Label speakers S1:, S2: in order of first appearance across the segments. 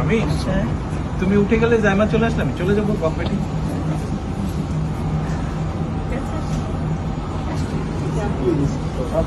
S1: আমি?
S2: হ্যাঁ।
S1: তুমি উঠে গেলে জায়মা চলে আসলাম চলে যাব কম্পানি
S2: খেয়াল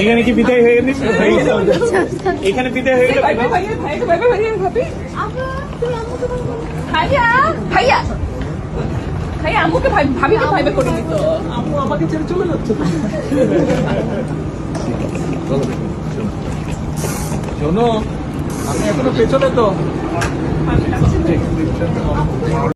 S1: এখানে কি বিদায় হয়ে গেছে? এখানে বিদায় হয়ে গেল
S3: ভাইয়া ভাইয়া। ভাইয়া ভাবি ভাই ভাবিকে ভাইবে করে। দিত
S1: আম্মু আমাকে ছেড়ে চলে যাচ্ছে। শোনো আমি এখনও পেছনে তো।